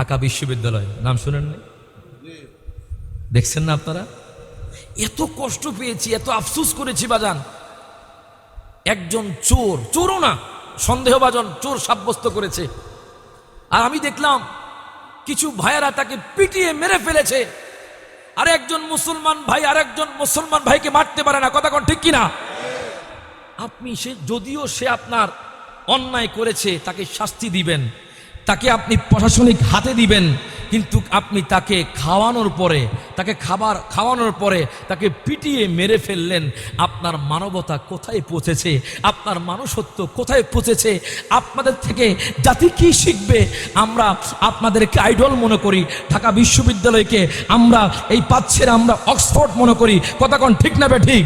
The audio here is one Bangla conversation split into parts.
ঢাকা বিশ্ববিদ্যালয়। নাম শুনেন নাই? দেখছেন না আপনারা? এত কষ্ট পেয়েছি, এত আফসুস করেছি বাজান। একজন চোর, চোরও না, সন্দেহভাজন চোর সাব্যস্ত করেছে। আর আমি দেখলাম, কিছু ভাইয়েরা তাকে পিটিয়ে মেরে ফেলেছে। আর একজন মুসলমান ভাই, আর একজন মুসলমান ভাইকে মারতে পারে না, কথা কোন ঠিক কিনা? আপনি সে, যদিও সে আপনার অন্যায় করেছে, তাকে শাস্তি দিবেন। তাকে আপনি প্রশাসনিক হাতে দিবেন, কিন্তু আপনি তাকে খাওয়ানোর পরে, তাকে খাবার খাওয়ানোর পরে তাকে পিটিয়ে মেরে ফেললেন। আপনার মানবতা কোথায় পৌঁছেছে? আপনার মানুষত্ব কোথায় পৌঁছেছে? আপনাদের থেকে জাতি কি শিখবে? আমরা আপনাদেরকে আইডল মনে করি। ঢাকা বিশ্ববিদ্যালয়কে আমরা, এই পাচ্ছের আমরা অক্সফোর্ড মনে করি। কোন ঠিক না বে ঠিক?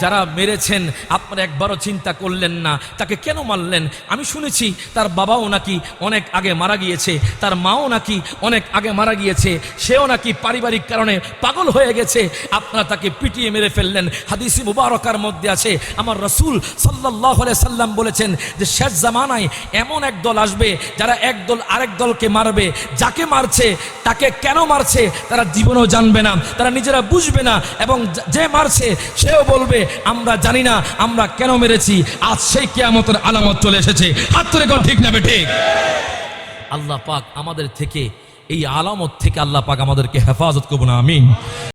যারা মেরেছেন, আপনারা একবারও চিন্তা করলেন না। তাকে কেন মারলেন? আমি শুনেছি, তার বাবাও নাকি অনেক আগে মারা গিয়েছে, তার মাও নাকি অনেক আগে মারা গিয়েছে, সেও নাকি পারিবারিক কারণে পাগল হয়ে গেছে। আপনারা তাকে পিটিয়ে মেরে ফেললেন। হাদিসি মুবারকার মধ্যে আছে, আমার রসুল সাল্লাহ সাল্লাম বলেছেন যে, শেষ জামানায় এমন এক দল আসবে, যারা এক দল আরেক দলকে মারবে। যাকে মারছে, তাকে কেন মারছে, তারা জীবনেও জানবে না, তারা নিজেরা বুঝবে না, এবং যে মারছে, সেও বলবে আমরা জানি না, আমরা কেন মেরেছি, আজ সেই কেয়ামতের আলামত চলে এসেছে। হাত তুলে কোন ঠিক না বে ঠিক আল্লাহ পাক আমাদের থেকে, এই আলামত থেকে আল্লাহ পাক আমাদেরকে হেফাজত করব না আমিন।